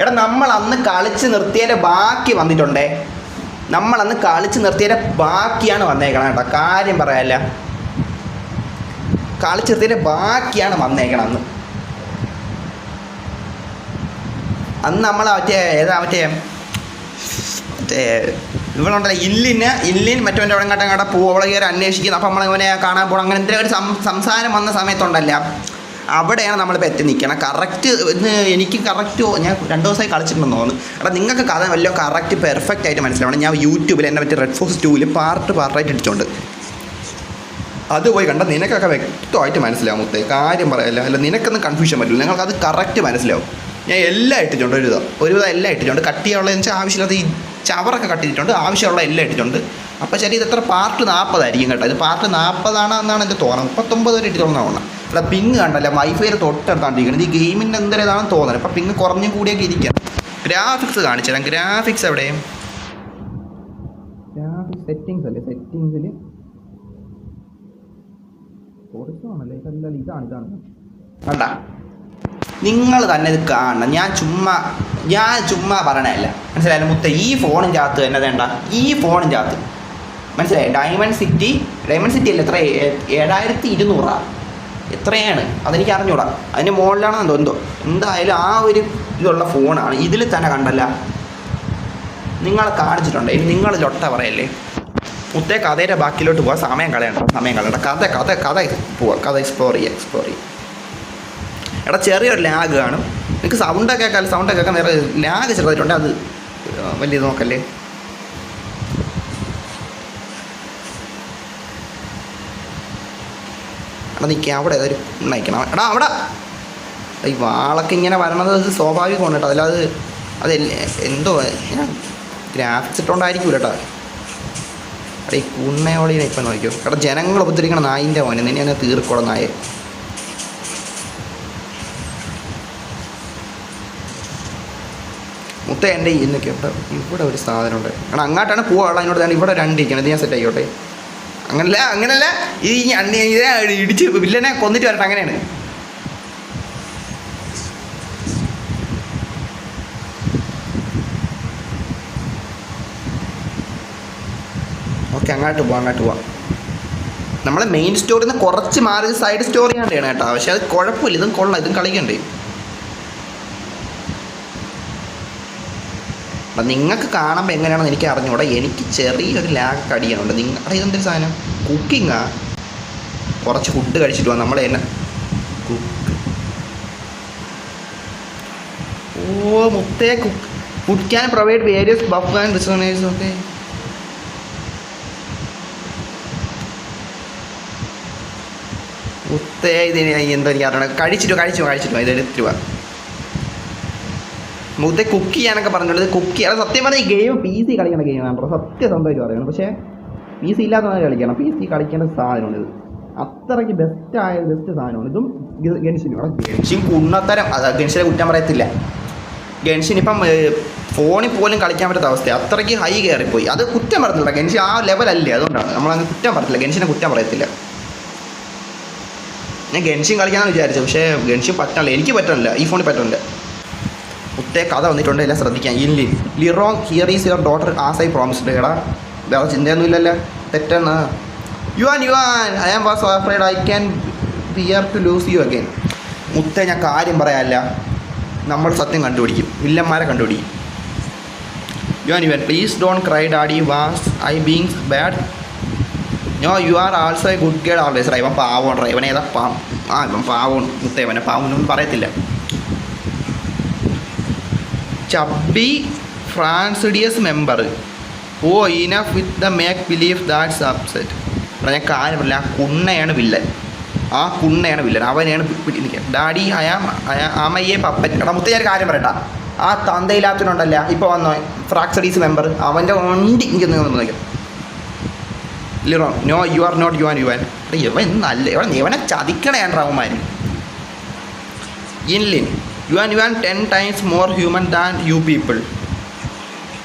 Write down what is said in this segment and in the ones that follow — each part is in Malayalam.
എടാ നമ്മൾ അന്ന് കളിച്ച് നിർത്തിയതിന്റെ ബാക്കി വന്നിട്ടുണ്ടേ. നമ്മൾ അന്ന് കളിച്ച് നിർത്തിയതിന്റെ ബാക്കിയാണ് വന്നേക്കണം കേട്ടോ. കാര്യം പറയാല്ല കളിച്ച് നിർത്തിയതിന്റെ ബാക്കിയാണ് വന്നേക്കണം അന്ന് അന്ന് നമ്മൾ മറ്റേ ഏതാ മറ്റേ മറ്റേ ഇവളുണ്ടല്ലോ ഇല്ലിന് ഇല്ലിൻ മറ്റവന്റെ അവിടെ അങ്ങോട്ട് പോകും അവളെ അന്വേഷിക്കുന്നു. അപ്പം നമ്മൾ ഇവനെ കാണാൻ പോകണം അങ്ങനെ എന്തെങ്കിലും ഒരു സംസാരം വന്ന സമയത്തുണ്ടല്ല. അവിടെയാണ് നമ്മളിപ്പോൾ എത്തി നിൽക്കണം. കറക്റ്റ് എനിക്ക് കറക്റ്റ് ഞാൻ രണ്ട് ദിവസമായി കളിച്ചിട്ടുണ്ടെന്ന് തോന്നുന്നു. എടാ നിങ്ങൾക്ക് കഥ വല്ല കറക്റ്റ് പെർഫെക്റ്റ് ആയിട്ട് മനസ്സിലാവണം? ഞാൻ യൂട്യൂബിൽ എന്നെ പറ്റി റെഡ് ഫോക്സ് ടൂവിൽ പാർട്ട് പാർട്ടായിട്ട് ഇട്ടിട്ടുണ്ട് അത് പോയി കണ്ട നിനക്കൊക്കെ വ്യക്തമായിട്ട് മനസ്സിലാവും മുത്തേ. കാര്യം പറയല്ല അല്ല നിനക്കൊന്നും കൺഫ്യൂഷൻ പറ്റില്ല. നിങ്ങൾക്ക് അത് കറക്റ്റ് മനസ്സിലാവും. ഞാൻ എല്ലാം ഇട്ടിട്ടുണ്ട് ഒരുവിധം ഒരുവിധം എല്ലാം ഇട്ടിട്ടുണ്ട്. കട്ടിയുള്ളതെന്ന് വെച്ചാൽ ആവശ്യമില്ലാത്ത ഈ ചവറൊക്കെ കട്ടിയിട്ടുണ്ട്. ആവശ്യമുള്ള എല്ലാം ഇട്ടിട്ടുണ്ട്. അപ്പോൾ ശരി ഇത് എത്ര? പാർട്ട് നാൽപ്പതായിരിക്കും കേട്ടോ. ഇത് പാർട്ട് നാൽപ്പതാണ് എന്നാണ് എന്റെ തോന്നുന്നത് മുപ്പത്തൊമ്പത് വരെ ഇട്ടിട്ടുണ്ടെന്ന് തോന്നണം ഇവിടെ പിങ് കണ്ടല്ല? വൈഫൈയുടെ തൊട്ടടുത്താണ്ടിരിക്കുന്നത് ഈ ഗെയിമിന്റെ എന്തരേതാണെന്ന് തോന്നുന്നത് അപ്പോൾ പിങ് കുറഞ്ഞും കൂടിയൊക്കെ ഇരിക്കാം. ഗ്രാഫിക്സ് കാണിച്ചു തരാം. ഗ്രാഫിക്സ് എവിടെ? ഗ്രാഫിക്സ് സെറ്റിങ്സ് അല്ലേ? സെറ്റിങ്സിൽ ഇതല്ല ഇതാണ് ഇതാണ്. കണ്ട? നിങ്ങൾ തന്നെ ഇത് കാണണം. ഞാൻ ചുമ്മാ ഞാൻ ചുമ്മാ പറയണല്ല മനസ്സിലായാലും മുത്ത ഈ ഫോണിന്റെ അകത്ത് തന്നെ വേണ്ട. ഈ ഫോണിന്റെ അകത്ത്. മനസ്സിലായി? ഡയമണ്ട് സിറ്റി ഡയമണ്ട് സിറ്റി അല്ല? എത്ര ഏഴായിരത്തി ഇരുന്നൂറാണ് എത്രയാണ്? അതെനിക്ക് അറിഞ്ഞൂടാ അതിന്റെ മുകളിലാണോ എന്തോ എന്തോ എന്തായാലും ആ ഒരു ഇതുള്ള ഫോണാണ്. ഇതിൽ തന്നെ കണ്ടല്ല. നിങ്ങളെ കാണിച്ചിട്ടുണ്ട്. ഇനി നിങ്ങൾ ലൊട്ട പറയല്ലേ? മുത്തേ കഥയുടെ ബാക്കിലോട്ട് പോകാൻ സമയം കളയണം സമയം കളയണം കഥ കഥ കഥ പോവാം. കഥ എക്സ്പ്ലോർ ചെയ്യുക എക്സ്പ്ലോർ ചെയ്യുക എടാ ചെറിയൊരു ലാഗ് കാണും. നിങ്ങൾക്ക് സൗണ്ടൊക്കെ കേൾക്കാൻ സൗണ്ടൊക്കെ കേൾക്കാൻ നേരെ ലാഗ് ചെറുതായിട്ടുണ്ട്. അത് വലിയ നോക്കല്ലേ? എടാ നിൽക്കുക അവിടെ ഒരു നയിക്കണം. എടാ അവിടെ. ഈ വാളൊക്കെ ഇങ്ങനെ വരണത് സ്വാഭാവികമാണ് കേട്ടോ. അതിലത് അത് എന്തോ ഗ്രാഫിക്സ് ഇട്ടുകൊണ്ടായിരിക്കും കേട്ടോ. എടാ ഈ കുണ്ണയോളിനെ ഇപ്പം നോക്കിയോ എടാ ജനങ്ങൾ ഉപദ്രവിക്കണം നായിന്റെ മോനെ. നിന്നെ ഒന്ന് തീർക്കോടെ നായ. മുത്ത എന്റെ ഇന്നൊക്കെ ഇവിടെ ഇവിടെ ഒരു സാധനം ഉണ്ട് കാരണം അങ്ങോട്ടാണ് പോവാനുള്ള അതിനോട് ഇവിടെ രണ്ടിരിക്കണം. ഇത് ഞാൻ സെറ്റ് ആയിക്കോട്ടെ. അങ്ങനല്ല അങ്ങനല്ല. ഈ ഇതേ ഇടിച്ച് വില്ലനെ കൊന്നിട്ട് വരട്ടെ അങ്ങനെയാണ്. ഓക്കെ അങ്ങോട്ട് പോവാം അങ്ങോട്ട് പോവാം. നമ്മളെ മെയിൻ സ്റ്റോറിൽ നിന്ന് കുറച്ച് മാറി സൈഡ് സ്റ്റോറിയാണ് കേട്ടോ. പക്ഷെ അത് കുഴപ്പമില്ല ഇതും കൊള്ളാം ഇതും കളിക്കണ്ടേ. അപ്പം നിങ്ങൾക്ക് കാണുമ്പോൾ എങ്ങനെയാണെന്ന് എനിക്ക് അറിഞ്ഞൂടെ. എനിക്ക് ചെറിയൊരു ലാഗ് കടിയാണുണ്ട് നിങ്ങളുടെ ഇതെന്തൊരു സാധനം? കുക്കിങ്ങാ കുറച്ച് ഫുഡ് കഴിച്ചിട്ട് പോകാം നമ്മളെ തന്നെ കുക്ക് ഓ മുത്തേ cook food can provide various buff and reasoners okay മുത്തേ ഇതിന് എന്താ എനിക്ക് അറിയണം കഴിച്ചിട്ട് കഴിച്ചു കഴിച്ചിട്ട് വാ, മുത്തേ കുക്ക് ചെയ്യാനൊക്കെ പറഞ്ഞിട്ട് കുക്ക് ചെയ്യാൻ സത്യം പറഞ്ഞാൽ ഈ ഗെയിം പി സി കളിക്കുന്ന ഗെയിമാണ് കേട്ടോ സത്യസന്ധമായിട്ട് പറയണം പക്ഷേ പി സി ഇല്ലാത്തവരെ കളിക്കണം. പി സി കളിക്കേണ്ട സാധനമാണ് ഇത്. അത്രയ്ക്ക് ബെസ്റ്റ് ആയ ബെസ്റ്റ് സാധനമാണ്. ഇതും ഗ- ഗൺഷിൻ കുണ്ണത്തരം. അത് ഗെൻഷിനെ കുറ്റം പറയത്തില്ല. ഗെൻഷിൻ ഇപ്പം ഫോണിൽ പോലും കളിക്കാൻ പറ്റാത്ത അവസ്ഥയാണ് അത്രയ്ക്ക് ഹൈ കയറിപ്പോയി. അത് കുറ്റം പറഞ്ഞില്ല ഗെൻഷി ആ ലെവലല്ലേ അതുകൊണ്ടാണ്. നമ്മളങ്ങ് കുറ്റം പറയത്തില്ല ഗെൻഷിനെ കുറ്റം പറയത്തില്ല. ഞാൻ ഗെൻഷിൻ കളിക്കാമെന്ന് വിചാരിച്ചു. പക്ഷേ ഗൺഷിൻ പറ്റണില്ല. എനിക്ക് പറ്റണില്ല. ഈ ഫോണിൽ പറ്റണില്ല. ഒറ്റേ കഥ വന്നിട്ടുണ്ട് എല്ലാം ശ്രദ്ധിക്കാം. In Lin Lirong here is your daughter as I promised. എടാ വേറെ ചിന്തയൊന്നുമില്ലല്ലോ. തെറ്റാണ് Yuan Yuan I am was afraid I can bear to lose you again മുത്തേ ഞാൻ കാര്യം പറയാല്ല നമ്മൾ സത്യം കണ്ടുപിടിക്കും. വില്ലന്മാരെ കണ്ടുപിടിക്കും. Yuan Yuan please don't cry daddy was I beings bad no you are also a good gate always ഇവൻ പാവോൺ ഇവൻ ഏതാ പാ ആ ഇവൻ പാവോൺ മുത്തേവനെ പാവൊന്നും പറയത്തില്ല. Chubby ഫ്രാൻസിഡിയസ് member oh enough with the make believe that's upset എടാ ഞാൻ കാര്യം പറയില്ല ആ കുണ്ണയാണ് വില്ലൻ. ആ കുണ്ണയാണ് വില്ലൻ. അവനെയാണ് നിൽക്കുക ഡാഡി അയാം അമ്മയെ പപ്പൻ എടാ മുത്ത ഞാൻ കാര്യം പറയട്ടാ. ആ തന്തയില്ലാത്തവനുണ്ടല്ല? ഇപ്പോൾ വന്നോ? ഫ്രാക്സഡീസ് മെമ്പർ അവന്റെ വണ്ടി ഇങ്ങനെ നോക്കാം. ലിറോ no you are not you an you an ഇവൻ നല്ല ഇവനെ ചതിക്കണയാണ് റവന്മാർ ഇൻലിൻ you an you an ten times more human than you people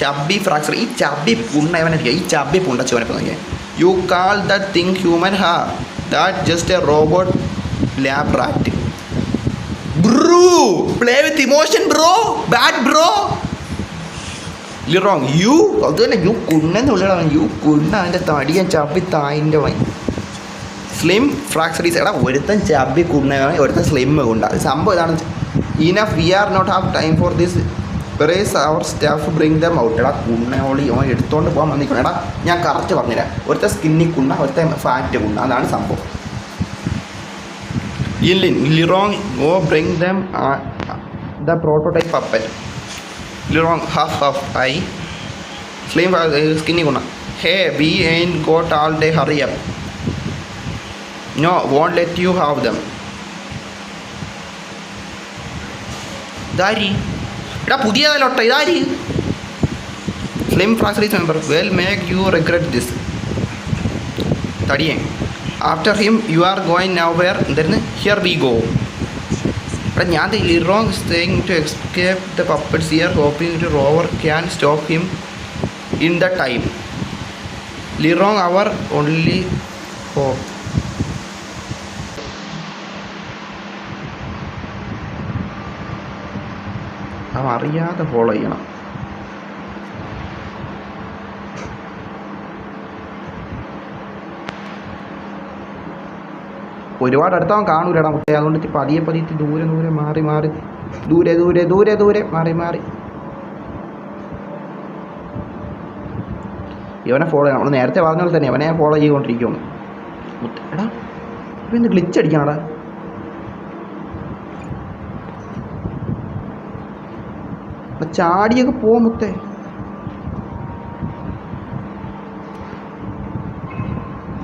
chubby fracture ഈ ചബ്ബി പുണ്ണ ഇവനെ ഈ ചബ്ബി പുണ്ട ചുവനപ്പ് നോക്കിയാൽ you call that thing human ഹാ that just a robot lab rat bro play with emotion bro bad bro ോങ് you അത് തന്നെ യു കുണ്ണെന്ന് വിളിയടാ യു കുണ്ണ അതിന്റെ തടിയൻ ചബ്ബി തായിന്റെ വൈ. സ്ലിം ഫ്രാക്ചറീസ് എടാ ഒരുത്തൻ ചബി കുണ്ണ ഒരുത്തൻ സ്ലിം കുണ്ട. സംഭവം ഇതാണ്. Enough we are not have time for this praise our staff bring them out എടാ കുണ്ണയോളി അവൻ എടുത്തോണ്ട് പോകാൻ വന്നിരിക്കണം എടാ ഞാൻ കറക്റ്റ് പറഞ്ഞുതരാം. ഒരുത്തെ സ്കിന്നി കുണ്ണ ഒരുത്തെ ഫാറ്റ് കുണ്ണ. അതാണ് സംഭവം. ഇല്ലിൻ Lirong oh bring them the prototype അപ്പൻ Lirong huff huff I slim skinny കുണ്ണ. Hey we and got all day hurry up no won't let you have them ഇതാരി. എടാ പുതിയതല്ലോട്ടോ ഇതാരി. Slim franchise member well make you regret this തടിയേ. After him you are going now where എന്തായിരുന്നു ഹിയർ വി ഗോ എടാ ഞാൻ the Lirong staying to escape the puppets year hoping to Rover can stop him in the time Lirong our only hope അറിയാതെ ഫോളോ ചെയ്യണം. ഒരുപാട് അടുത്തവൻ കാണൂലടാ മുട്ടേ അതുകൊണ്ട് പതിയെ പതിയെ ദൂരെ ദൂരെ മാറി മാറി. ദൂരെ ദൂരെ ദൂരെ ദൂരെ മാറി മാറി. ഇവനെ ഫോളോ ചെയ്യണം. നമ്മൾ നേരത്തെ പറഞ്ഞ പോലെ തന്നെ ഇവനെ ഫോളോ ചെയ്തുകൊണ്ടിരിക്കുകയാണ് എടാ ഇവൻ ഗ്ലിച്ച് അടിക്കണടാ? ചാടിയൊക്കെ പോ മുത്തേ.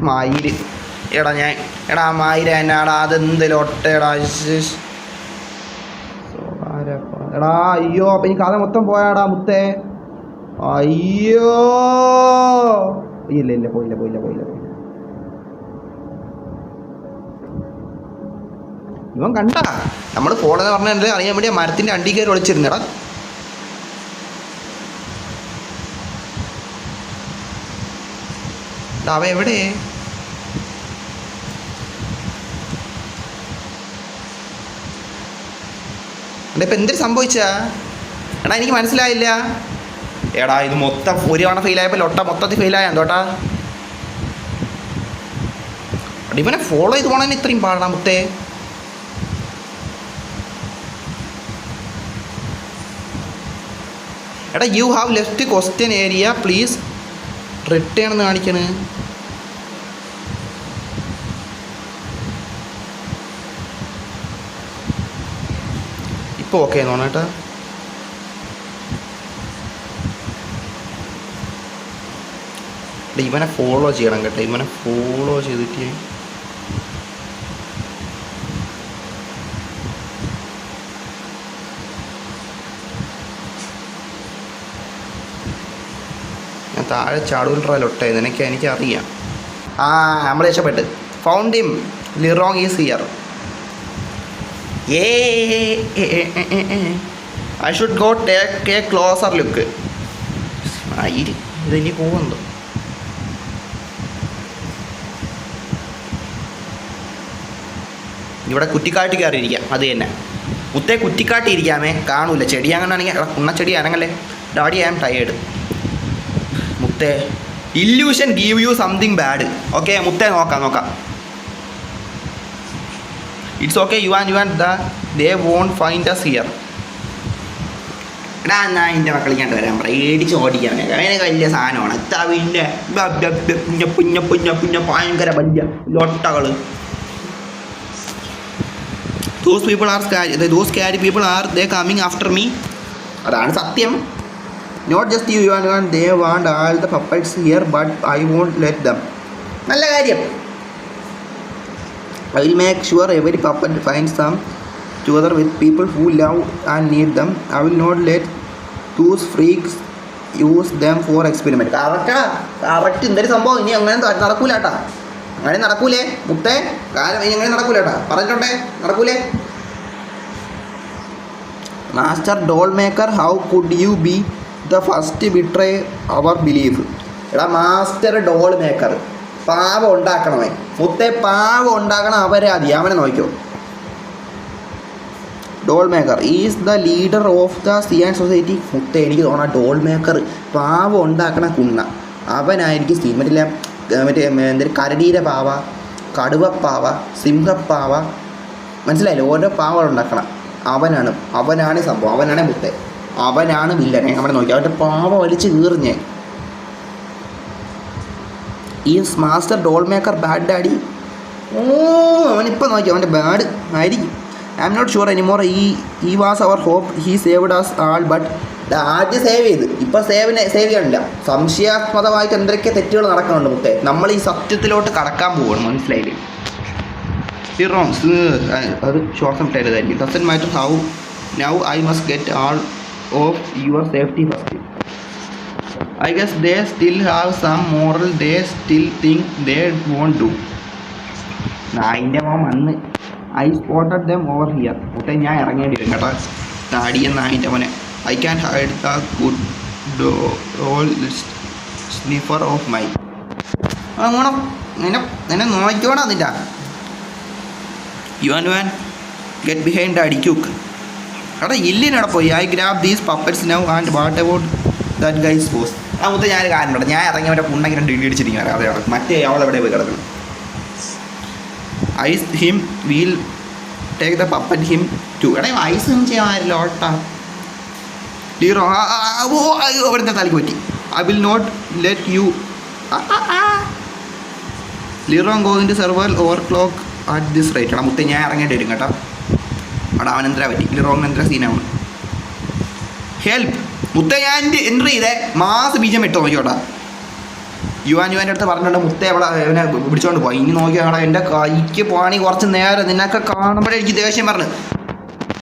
മയിൽ. എടാ ഞാൻ എടാ മയില എന്നാടാ? അതെന്തേലും. സോളാരപ്പ. എടാ അയ്യോ അപ്പൊ ഈ കഥ മൊത്തം പോയാടാ മുത്തേ. അയ്യോ. ഇല്ല ഇല്ല പോയില്ല പോയില്ല പോയില്ല ഇവൻ കണ്ട? നമ്മൾ ഫോണെന്ന് പറഞ്ഞാൽ അറിയാൻ വേണ്ടി മരത്തിന്റെ അണ്ടി കയറി ഒളിച്ചിരുന്നടാ. എടാ, എവിടെ? എടാ ഇപ്പം എന്തിനു സംഭവിച്ചാ? എടാ എനിക്ക് മനസ്സിലായില്ല. എടാ ഇത് മൊത്തം ഒരു തവണ ഫെയിലായപ്പോൾ ലൊട്ട മൊത്തത്തിൽ ഫെയിലായ എന്തോട്ടാ? ഇവനെ ഫോളോ ചെയ്ത് പോണതിന് ഇത്രയും പാടാ മുത്തേ. എടാ you have left question area please return എന്ന് കാണിക്കണ്. ഇപ്പോൾ ഓക്കെ എന്ന് പറഞ്ഞേട്ടാ ഇവനെ ഫോളോ ചെയ്യണം കേട്ടോ. ഇവനെ ഫോളോ ചെയ്തിട്ട് താഴെ ചാടൂൽ ലൊട്ടേ നിനക്ക് എനിക്കറിയാം. ആ നമ്മൾ രക്ഷപ്പെട്ട്. Found him Lirong is here eh I should go take a closer look ഇതിനി പോകുന്നുണ്ടോ ഇവിടെ കുറ്റിക്കാട്ടി കയറിയിരിക്കാം. അത് തന്നെ. മുത്തേ കുറ്റിക്കാട്ടി ഇരിക്കാമേ. കാണൂല. ചെടി അങ്ങനെയാണെങ്കിൽ ഉണ്ണ ചെടി ഡാഡി ഐ ആം ടയേർഡ് മുത്തേ. Illusion give you something bad okay മുത്തേ നോക്കാം നോക്കാം. It's okay you and you and the won't find us here എടാ എന്നാ എന്റെ മക്കളിക്കാണ്ട് വരാൻ പറ. ഏടിച്ച് ഓടിക്കാൻ അങ്ങനെ വലിയ സാധനമാണ്. പിന്നെ പുഞ്ഞ പുഞ്ഞ പുഞ്ഞ പുഞ്ഞ ഭയങ്കര വലിയ ലൊട്ടകൾ those people are those scary people are they coming after me അതാണ് സത്യം. Not just you and and they want all the puppets here but I won't let them നല്ല കാര്യം. I will make sure every puppet finds some together with people who love and need them I will not let those freaks use them for experiment. കറക്റ്റാ കറക്റ്റ് എന്തൊരു സംഭവം. ഇനി അങ്ങനെ നടക്കൂലാട്ടാ അങ്ങനെ നടക്കൂലേ? മുത്തേ കാലം ഇനി അങ്ങനെ നടക്കൂലേട്ടാ പറഞ്ഞിട്ടുണ്ടേ? നടക്കൂലേ? Master doll maker how could you be the first betray our belief എടാ മാസ്റ്റർ ഡോൾ മേക്കർ പാവം ഉണ്ടാക്കണമേ മുത്തേ പാവം ഉണ്ടാക്കണം അവരെ അതി അവനെ നോക്കിയോ doll maker is the leader of the Xian society മുത്തെ എനിക്ക് തോന്നാം ഡോൾ മേക്കർ പാവ ഉണ്ടാക്കണ കുണ്ണ അവനായിരിക്കും സിമെന്റിലെ മറ്റില്ല മറ്റേ എന്തൊരു കരടീര പാവ കടുവപ്പാവ സിംഹപ്പാവ. മനസ്സിലായില്ലേ? ഓരോ പാവ ഉണ്ടാക്കണം. അവനാണ് അവനാണ് സംഭവം. അവനാണ് മുത്ത. അവനാണ് വില്ലനെ. അവിടെ നോക്കി. അവന്റെ പാവ വലിച്ച് കീറിഞ്ഞ് ഈ master doll maker bad daddy oh അവനിപ്പോൾ നോക്കി. അവന്റെ ബാഡ് ആയിരിക്കും. I'm not sure anymore ഈ ഈ was our hope he saved us all but ആദ്യം സേവ് ചെയ്ത്. ഇപ്പോൾ സേവിനെ സേവ് ചെയ്യണില്ല സംശയാത്മകമായിട്ട് എന്തൊക്കെ തെറ്റുകൾ നടക്കുന്നുണ്ട് മുത്തെ. നമ്മൾ ഈ സത്യത്തിലോട്ട് കടക്കാൻ പോവുകയാണ് മനസ്സിലായില്ലേ? ഈ റോങ്സ് അത് short ഇട്ടായിരിക്കും doesn't matter how now I must get all of your safety first. I guess they still have some moral they still think they won't do. നായിന്റെ മോൻ വന്ന് I spotted them over here കുട്ടെ ഞാൻ ഇറങ്ങേണ്ടി വരും കേട്ടോ. താടിയ നായിന്റെ മോനെ. I can hide the good doll sniffer of my അങ്ങോണം നിന്നെ നിന്നെ നോക്കിക്കോടാ നിന്റെ you an one get behind daddy quick എടാ ഇല്ലിനടെ പോയി. I grab these puppets now and what about that guys paws ആ മുത്ത ഞാൻ കാരണം ഞാൻ ഇറങ്ങി അവരുടെ പുണ്ണെങ്കിൽ രണ്ട് വീട് അടിച്ചിരിക്കുന്നത് അതെ അവിടെ മറ്റേ അവൾ എവിടെ പോയി കിടക്കണം ice him will take the puppet him to എടാ ഐസ് ഹിം ചെയ്യാൻ ഓട്ടാ. ഡീറോ ഓ അവിടുത്തെ തലയ്ക്ക് പറ്റി. I will not let you Liro ഗോവിന്റെ server over clock at this rate എടാ മുത്തേ ഞാൻ ഇറങ്ങേണ്ടി വരും കേട്ടോ. അവിടെ അവനന്ദ്ര പറ്റി. പറ്റി റോങ് എന്തിനാ സീനാണ് ഹെൽപ്പ് മുത്തയാന്റെ എൻട്രി ചെയ്തേ. മാസ് ബീജം ഇട്ട് നോക്കിയോട്ടാ. യുവാൻ യുവാന്റെ അടുത്ത് പറഞ്ഞിട്ടുണ്ട് മുത്തേ അവിടെ ഇവനെ പിടിച്ചോണ്ട് പോയി. ഇനി നോക്കിയാടാ എന്റെ കൈക്ക് പോവാണെങ്കിൽ കുറച്ച് നേരം നിന്നൊക്കെ കാണുമ്പോഴേ എനിക്ക് ദേഷ്യം പറഞ്ഞു